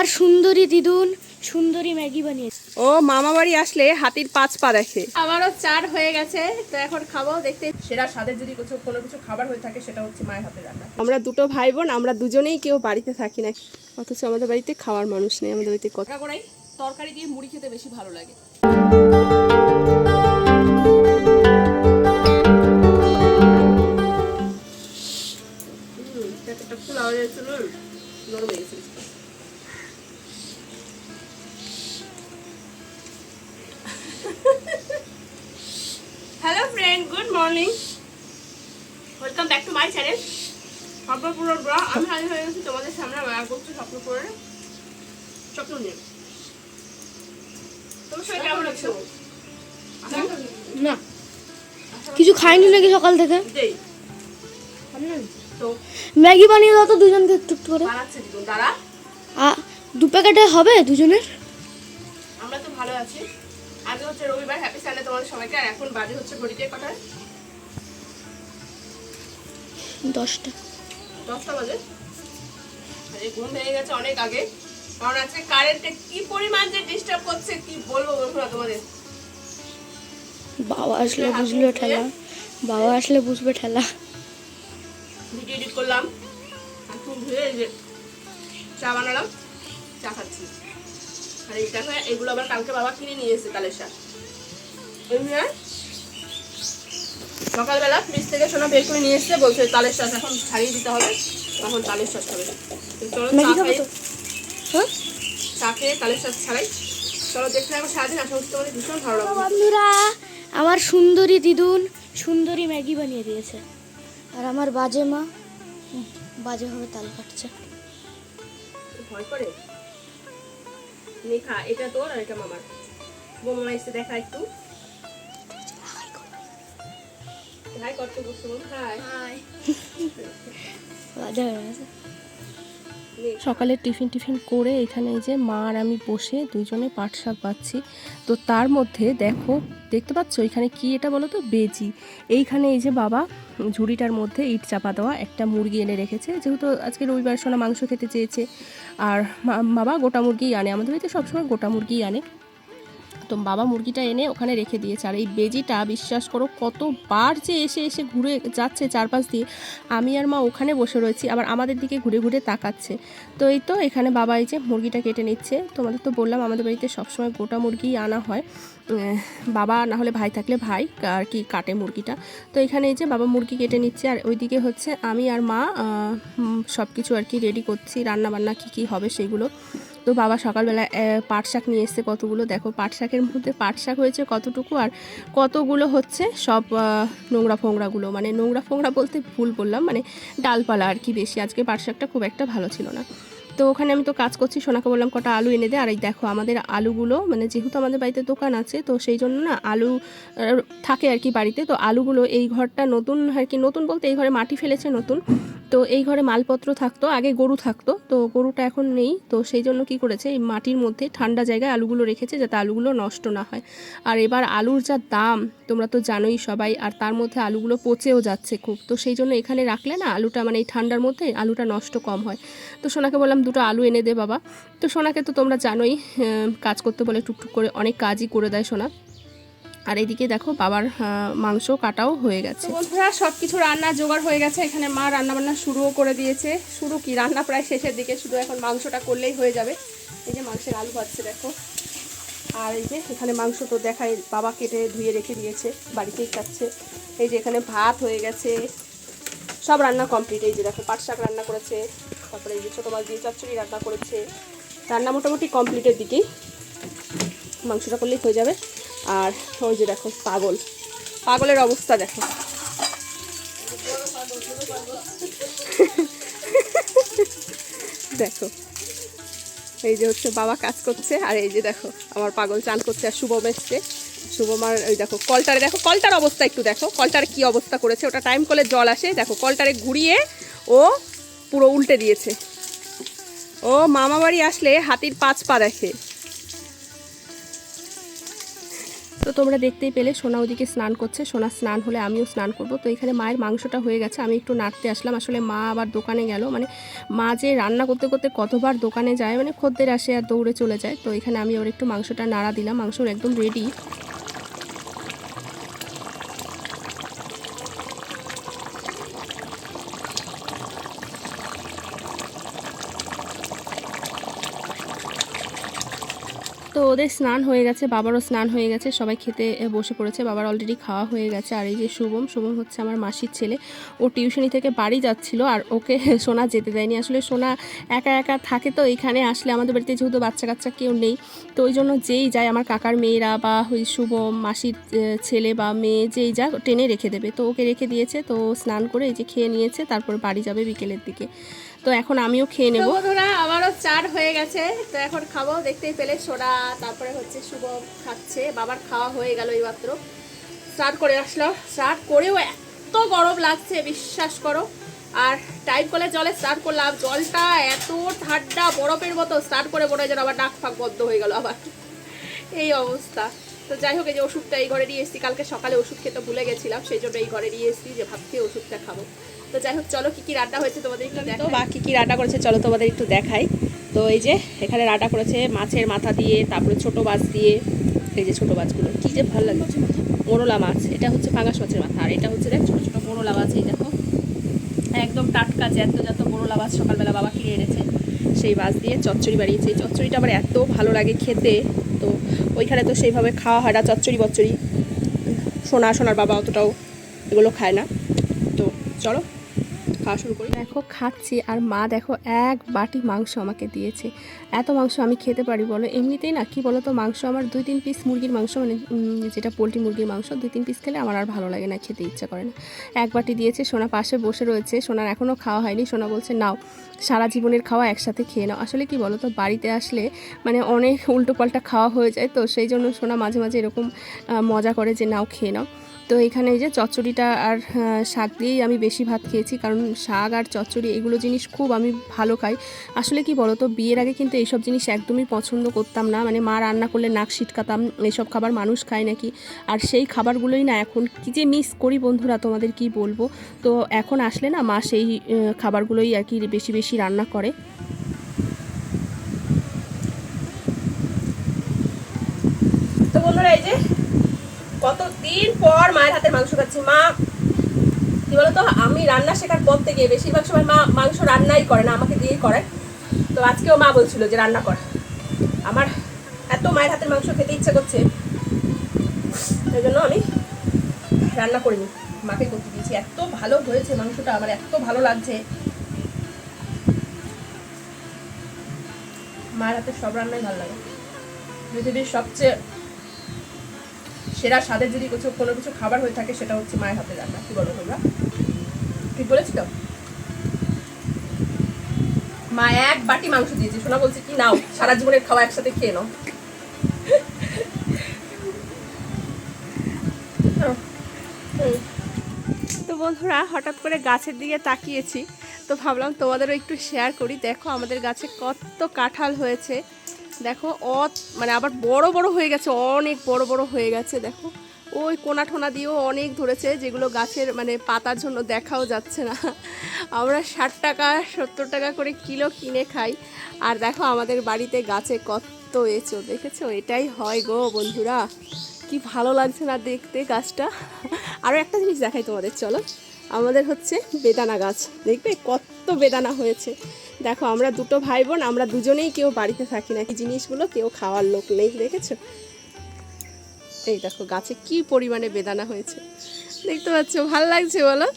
আমার সুন্দরী দিদুন সুন্দরী ম্যাগি বানিয়েছে। ও মামা বাড়ি আসলে হাতির পাঁচ পা দেখে। আমারও চার হয়ে গেছে তো এখন খাব দেখতে। সেরা স্বাদের যদি কিছু কোনো কিছু খাবার হয়ে থাকে সেটা হচ্ছে মায়ের হাতে রান্না। আমরা দুটো ভাই বোন আমরা দুজনেই কেউ বাড়িতে থাকি না। অথচ আমাদের বাড়িতে খাওয়ার মানুষ নেই আমাদের বাড়িতে কথা করাই তরকারি দিয়ে মুড়ি খেতে বেশি ভালো লাগে। ফুল আওয়াজ না। কিছু খাইনি নাকি সকাল থেকে? দেই। তো ম্যাগি বানিয়ে দাও তো দুজনকে একটু একটু করে। দু প্যাকেটে হবে দুজনের? আমরা তো ভালো আছি। আজ হচ্ছে রবিবার হ্যাপি সানডে তোমাদের সবাইকে আর এখন বাজে হচ্ছে ঘড়িতে কটায়? দশটা। দশটা বাজে। ঘুম ভেঙে গেছে অনেক আগে। কারণ আজকে কারেন্টে কি পরিমাণ যে ডিস্টার্ব করছে কি বলব বন্ধুরা তোমাদের? বাবা আসলে বুঝলো ঠেলা। বাবা আসলে বুঝবে ঠেলা। ভিডিও এডিট করলাম। খুব ধুয়ে চা বানালাম চা খাচ্ছি। আর এই দেখো এগুলো আবার কালকে বাবা কিনে নিয়ে এসেছে তালের শাক। সকালবেলা ফ্রিজ থেকে সোনা বের করে নিয়ে এসেছে বলছে তালের শাক এখন ছাড়িয়ে দিতে হবে তখন তালের শাক খাবে। চলো হ্যাঁ চা খেয়ে তালের ছাড়াই। চলো দেখতে থাকো সারাদিন আশা করছি তোমাদের ভীষণ ভালো লাগবে। বন্ধুরা আমার সুন্দরী দিদুন সুন্দরী ম্যাগি বানিয়ে দিয়েছে। আর আমার বাজে মা বাজেভাবে তাল কাটছে। ভয় করে? লেখা এটা তোর আর এটা মামার। বোমা এসে দেখা একটু। হাই করতে বসে হাই। বাজে হয়ে গেছে। সকালে টিফিন টিফিন করে এখানে এই যে মা আর আমি বসে দুইজনে পাট শাক পাচ্ছি তো তার মধ্যে দেখো, দেখতে পাচ্ছ এখানে কি এটা বলো তো বেজি। এইখানে এই যে বাবা ঝুড়িটার মধ্যে ইট চাপা দেওয়া একটা মুরগি এনে রেখেছে। যেহেতু আজকে রবিবার, সোনা মাংস খেতে চেয়েছে। আর বাবা গোটা মুরগিই আনে। আমাদের বাড়িতে সবসময় গোটা মুরগিই আনে। তো বাবা মুরগিটা এনে ওখানে রেখে দিয়েছে। আর এই বেজিটা বিশ্বাস করো কতবার যে এসে এসে ঘুরে যাচ্ছে চারপাশ দিয়ে। আমি আর মা ওখানে বসে রয়েছি, আবার আমাদের দিকে ঘুরে ঘুরে তাকাচ্ছে। তো এই তো এখানে বাবা এই যে মুরগিটা কেটে নিচ্ছে। তোমাদের তো বললাম আমাদের বাড়িতে সবসময় গোটা মুরগি আনা হয়। বাবা না হলে ভাই থাকলে ভাই, আর কি কাটে মুরগিটা। তো এখানে এই যে বাবা মুরগি কেটে নিচ্ছে, আর ওইদিকে হচ্ছে আমি আর মা সব কিছু আর কি রেডি করছি। রান্না বান্না কী কী হবে সেগুলো। তো বাবা সকালবেলা পাট শাক নিয়ে এসছে কতগুলো? দেখো, পাট শাকের মধ্যে পাট শাক হয়েছে কতটুকু আর কতগুলো হচ্ছে সব নোংরা ফোংরাগুলো। মানে নোংরা ফোংরা বলতে ভুল বললাম মানে ডালপালা আর কি বেশি। আজকে পাট শাকটা খুব একটা ভালো ছিল না। তো ওখানে আমি তো কাজ করছি, সোনাকে বললাম কটা আলু এনে দে। আর এই দেখো আমাদের আলুগুলো মানে যেহেতু আমাদের বাড়িতে দোকান আছে, তো সেই জন্য না আলু থাকে আর কি বাড়িতে। তো আলুগুলো এই ঘরটা নতুন আর কি, নতুন বলতে এই ঘরে মাটি ফেলেছে নতুন। তো এই ঘরে মালপত্র থাকতো, আগে গরু থাকতো, তো গরুটা এখন নেই। তো সেই জন্য কি করেছে, এই মাটির মধ্যে ঠান্ডা জায়গায় আলুগুলো রেখেছে, যাতে আলুগুলো নষ্ট না হয়। আর এবার আলুর যা দাম, তোমরা তো জানোই সবাই, আর তার মধ্যে আলুগুলো পচেও যাচ্ছে খুব। তো সেই জন্য এখানে রাখলে না আলুটা মানে এই ঠান্ডার মধ্যে আলুটা নষ্ট কম হয়। তো সোনাকে বললাম দুটো আলু এনে দে বাবা। তো সোনাকে তো তোমরা জানোই কাজ করতে বলে টুকটুক করে অনেক কাজই করে দেয় সোনা। আর এদিকে দেখো বাবার মাংস কাটাও হয়ে গেছে। বন্ধুরা সব কিছু রান্না জোগাড় হয়ে গেছে। এখানে মা রান্না বান্না শুরুও করে দিয়েছে। শুরু কি? রান্না প্রায় শেষের দিকে। শুধু এখন মাংসটা করলেই হয়ে যাবে। এই যে মাংসের আলু ভাজছে, দেখো। আর এই যে এখানে মাংস তো দেখায় বাবা কেটে ধুয়ে রেখে দিয়েছে, বাড়িতেই খাচ্ছে। এই যে এখানে ভাত হয়ে গেছে। সব রান্না কমপ্লিট এই যে দেখো, পাট শাক রান্না করেছে, তারপরে এই যে ছোটো মাছ দিয়ে চচ্চড়ি রান্না করেছে। রান্না মোটামুটি কমপ্লিটের দিকেই। মাংসটা করলেই হয়ে যাবে। আর ওই যে দেখো, পাগল। পাগলের অবস্থা দেখো। দেখো, এই যে হচ্ছে বাবা কাজ করছে, আর এই যে দেখো, আমার পাগল চান করছে আর শুভম এসছে। শুভমার ওই দেখো, কলটারে দেখো, কলটার অবস্থা একটু দেখো, কলটার কি অবস্থা করেছে, ওটা টাইম কলে জল আসে। দেখো, কলটারে ঘুরিয়ে ও পুরো উল্টে দিয়েছে। ও মামা বাড়ি আসলে হাতির পাঁচ পা দেখে। তো তোমরা দেখতেই পেলে, সোনা ওদিকে স্নান করছে, সোনা স্নান হলে আমিও স্নান করব। তো এখানে মায়ের মাংসটা হয়ে গেছে, আমি একটু নাড়তে আসলাম। আসলে মা আবার দোকানে গেল মানে মা যে রান্না করতে করতে কতবার দোকানে যায় মানে খদ্দের আসে আর দৌড়ে চলে যায়। তো এখানে আমি ওর একটু মাংসটা নাড়া দিলাম, মাংস একদম রেডি তো ওদের স্নান হয়ে গেছে, বাবারও স্নান হয়ে গেছে, সবাই খেতে বসে পড়েছে, বাবার অলরেডি খাওয়া হয়ে গেছে, আর এই যে শুভম শুভম হচ্ছে আমার মাসির ছেলে, ও টিউশনি থেকে বাড়ি যাচ্ছিল, আর ওকে সোনা যেতে দেয়নি, আসলে সোনা একা একা থাকে তো এখানে, আসলে আমাদের বাড়িতে যেহেতু বাচ্চা কাচ্চা কেউ নেই, তো ওই জন্য যেই যায় আমার কাকার মেয়েরা বা ওই শুভম, মাসির ছেলে বা মেয়ে যেই যা টেনে রেখে দেবে, তো ওকে রেখে দিয়েছে, তো স্নান করে এই যে খেয়ে নিয়েছে, তারপর বাড়ি যাবে বিকেলের দিকে। তো এখন আমিও খেয়ে নেব। বন্ধুরা, আমারও চার হয়ে গেছে। তো এখন খাব, দেখতেই পেলে সোডা, তারপরে হচ্ছে শুভ খাচ্ছে। বাবার খাওয়া হয়ে গেল এই মাত্র। স্টার্ট করে আসলো। স্টার্ট করেও এত গরম লাগছে, বিশ্বাস করো। আর টাইম কলে জলে স্টার্ট করলাম। জলটা এত ঠান্ডা, বরফের মতো স্টার্ট করে মনে হয় যেন আবার ডাক ফাঁক বন্ধ হয়ে গেল আবার এই অবস্থা। তো যাই হোক এই যে ওষুধটা এই ঘরে নিয়ে এসেছি। কালকে সকালে ওষুধ খেতে ভুলে গেছিলাম সেই জন্য এই ঘরে নিয়ে এসেছি যে ভাবছি ওষুধটা খাব। তো যাই হোক চলো কী কী রান্না হয়েছে তোমাদের একটু দেখো বা কী কী রান্না করেছে চলো তোমাদের একটু দেখাই। তো এই যে এখানে রান্না করেছে মাছের মাথা দিয়ে তারপরে ছোট মাছ দিয়ে। এই যে ছোট মাছগুলো কী যে ভালো লাগে। মোরলা মাছ এটা হচ্ছে পাঙাশ মাছের মাথা। আর এটা হচ্ছে দেখ ছোটো ছোটো মোরলা মাছ এই দেখো। একদম টাটকা জ্যান্ত জ্যান্ত মোরলা মাছ সকালবেলা বাবা কিনে এনেছে। সেই মাছ দিয়ে চচ্চড়ি বানিয়েছে। এই চচ্চড়িটা আমার এত ভালো লাগে খেতে। তো ওইখানে তো সেইভাবে খাওয়া হয় না, চচ্চড়ি বচ্চড়ি। সোনা, সোনার বাবা অতটাও এগুলো খায় না। তো চলো। খাওয়া শুরু করি। দেখো, খাচ্ছি আর মা দেখো এক বাটি মাংস আমাকে দিয়েছে। এত মাংস আমি খেতে পারি বলো? এমনিতেই না, কি বলো তো মাংস আমার দুই তিন পিস মুরগির মাংস মানে যেটা পোলট্রি মুরগির মাংস, দুই তিন পিস খেলে আমার আর ভালো লাগে না, খেতে ইচ্ছা করে না। এক বাটি দিয়েছে, সোনা পাশে বসে রয়েছে, সোনার এখনও খাওয়া হয়নি, সোনা বলছে, নাও, সারা জীবনের খাওয়া একসাথে খেয়ে নাও। আসলে কি বলো তো বাড়িতে আসলে মানে অনেক উল্টোপাল্টা খাওয়া হয়ে যায় তো, সেই জন্য সোনা মাঝে মাঝে এরকম মজা করে যে, নাও, খেয়ে নাও। তো এখানে এই যে চচ্চড়িটা আর শাক দিয়েই আমি বেশি ভাত খেয়েছি। কারণ শাক আর চচ্চড়ি এগুলো জিনিস খুব আমি ভালো খাই। আসলে কি বলতো, বিয়ের আগে কিন্তু এইসব জিনিস একদমই পছন্দ করতাম না। মানে মা রান্না করলে নাক সিটকাতাম এইসব খাবার মানুষ খায় নাকি? আর সেই খাবারগুলোই না এখন কী যে মিস করি বন্ধুরা, তোমাদের কি বলব? তো এখন আসলে না মা সেই খাবারগুলোই আর কি বেশি বেশি রান্না করে তো বন্ধুরা এই যে কতদিন পর মায়ের হাতের মাংস খাচ্ছি? মা, কি বলতো? আমি রান্না শেখার পর থেকে বেশিরভাগ সময় মা মাংস রান্নাই করে না, আমাকে দিয়েই করে। তো আজকেও মা বলছিল যে রান্না কর। আমার এত মায়ের হাতের মাংস খেতে ইচ্ছে করছে সেই জন্য আমি রান্না করিনি। মাকে করতে দিয়েছি। এত ভালো হয়েছে মাংসটা, আমার এত ভালো লাগছে। মায়ের হাতের সব রান্নাই ভালো লাগে। পৃথিবীর সবচেয়ে সেরা স্বাদের যদি কিছু কোনো কিছু খাবার হয়ে থাকে, সেটা হচ্ছে মায়ের হাতে রান্না। কি বলো তোমরা? ঠিক বলেছি তো? মা এক বাটি মাংস দিয়েছে। শোনা বলছে, কি নাও? সারা জীবনের খাওয়া একসাথে খেয়ে নাও। তো বন্ধুরা, হঠাৎ করে গাছের দিকে তাকিয়েছি। তো ভাবলাম তোমাদেরও একটু শেয়ার করি। দেখো, আমাদের গাছে কত কাঁঠাল হয়েছে। দেখো, অ মানে আবার বড় বড় হয়ে গেছে, অনেক বড় বড় হয়ে গেছে, দেখো। ওই কোনা ঠোনা দিয়েও অনেক ধরেছে, যেগুলো গাছের মানে পাতার জন্য দেখাও যাচ্ছে না। আমরা ষাট টাকা, সত্তর টাকা করে কিলো কিনে খাই। আর দেখো, আমাদের বাড়িতে গাছে কত এঁচো দেখেছ? এটাই হয় গো বন্ধুরা। কি ভালো লাগছে না দেখতে গাছটা। আরও একটা জিনিস দেখাই তোমাদের, চলো। আমাদের হচ্ছে বেদানা গাছ, দেখবে? কত বেদানা হয়েছে। দেখো, আমরা দুটো ভাই বোন আমরা দুজনেই কেউ বাড়িতে থাকি না। এই জিনিসগুলো কেউ খাওয়ার লোক নেই, দেখেছ? এই দেখো, গাছে কি পরিমাণে বেদানা হয়েছে। দেখতে পাচ্ছ, ভালো লাগছে, বলো?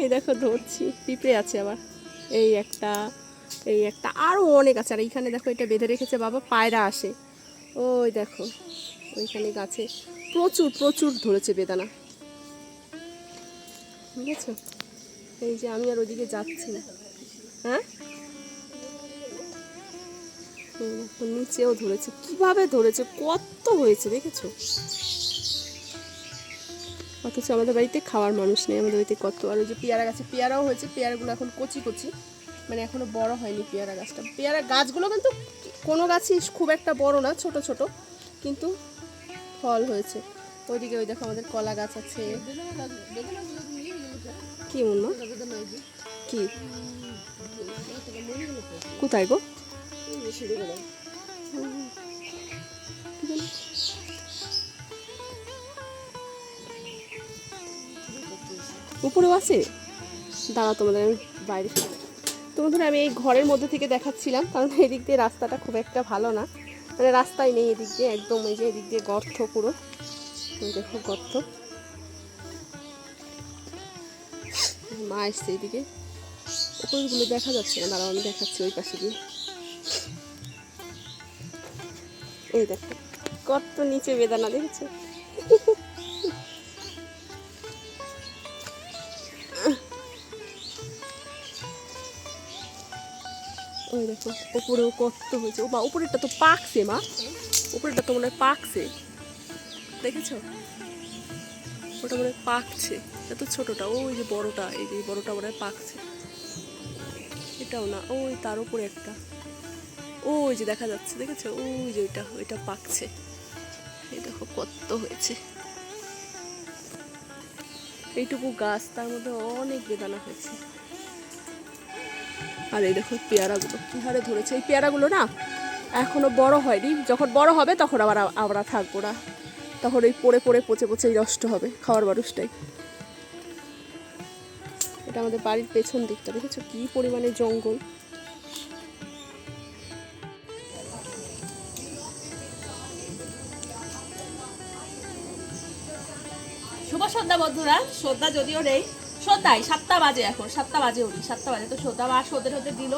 এই দেখো, ধরছি, পিঁপড়ে আছে আবার। এই একটা এই একটা আরও অনেক আছে। আর এইখানে দেখো, এটা বেঁধে রেখেছে বাবা, পায়রা আসে। ওই দেখো, ওইখানে গাছে প্রচুর প্রচুর ধরেছে বেদানা। বুঝেছ? এই যে আমি আর ওইদিকে যাচ্ছি না। হ্যাঁ? নিচেও ধরেছে। কীভাবে ধরেছে? কত হয়েছে, দেখেছ? অথচ আমাদের বাড়িতে খাওয়ার মানুষ নেই, আমাদের বাড়িতে কত। আর ওই যে পেয়ারা গাছে, পেয়ারাও হয়েছে, পেয়ারাগুলো এখন কচি কচি। মানে এখনও বড় হয়নি পেয়ারা গাছটা। পেয়ারা গাছগুলো কিন্তু কোনো গাছই খুব একটা বড় না, ছোট ছোট, কিন্তু ফল হয়েছে। ওইদিকে ওই দেখো আমাদের কলা গাছ আছে। কি মুন্না কি? কোথায় গো? উপরেও আছে? দাঁড়া তোমাদের বাইরে তোমাদের আমি এই ঘরের মধ্যে থেকে দেখাচ্ছিলাম, কারণ এদিক দিয়ে রাস্তাটা খুব একটা ভালো না। মানে রাস্তায় নেই এদিক দিয়ে, একদম এই যে এদিক দিয়ে গর্ত পুরো। দেখো গর্ত। মা এসছে এদিকে। উপরগুলো দেখা যাচ্ছে না। দাঁড়াও, আমি দেখাচ্ছি ওই পাশে দিয়ে এই দেখো, কত নিচে বেদানা দেখেছ। ওই দেখো উপরেও কত হয়েছে। ও মা উপরেরটা তো পাকছে মা। উপরেরটা তো মনে হয় পাকছে। দেখেছ? ওটা মনে হয় পাকছে। এত ছোটটা, ওই যে বড়টা, এই যে বড়টা মনে হয় পাকছে। এটাও না, ওই তার উপরে একটা। ওই যে দেখা যাচ্ছে, দেখেছ? ওই যে ওইটা ওইটা পাকছে। এই দেখো কত হয়েছে। এইটুকু গাছ, তার মধ্যে অনেক বেদানা হয়েছে। আর এই দেখো পেয়ারাগুলো, কি হারে ধরেছে? এই পেয়ারাগুলো না এখনও বড় হয়নি। যখন বড় হবে, তখন আবার আমরা থাকব না। তখন ওই পড়ে পড়ে পচে পচে নষ্ট হবে, খাওয়ার মানুষটাই। এটা আমাদের বাড়ির পেছন দিকটা। দেখেছ কি পরিমাণে জঙ্গল? শুভ সন্ধ্যা বন্ধুরা, সন্ধ্যা যদিও নেই, সন্ধ্যায় সাতটা বাজে এখন, সাতটা বাজে উনি সাতটা বাজে। তো সন্ধ্যা মা সন্ধ্যে হতে দিল।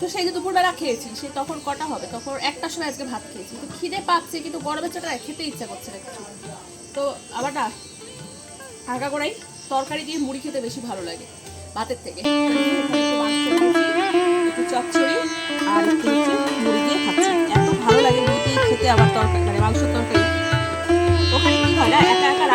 তো সেই যে দুপুরবেলা খেয়েছি, সে তখন কটা হবে? তখন একটার সময় আজকে ভাত খেয়েছি। তো খিদে পাচ্ছে, কিন্তু গরমের চটা খেতে ইচ্ছা করছে না তো আবার না করেই তরকারি দিয়ে মুড়ি খেতে বেশি ভালো লাগে, ভাতের থেকে। ভালো লাগে মুড়ি খেতে আবার তরকারি মানে মাংসের তরকারি। ওখানে হয় না, একা একা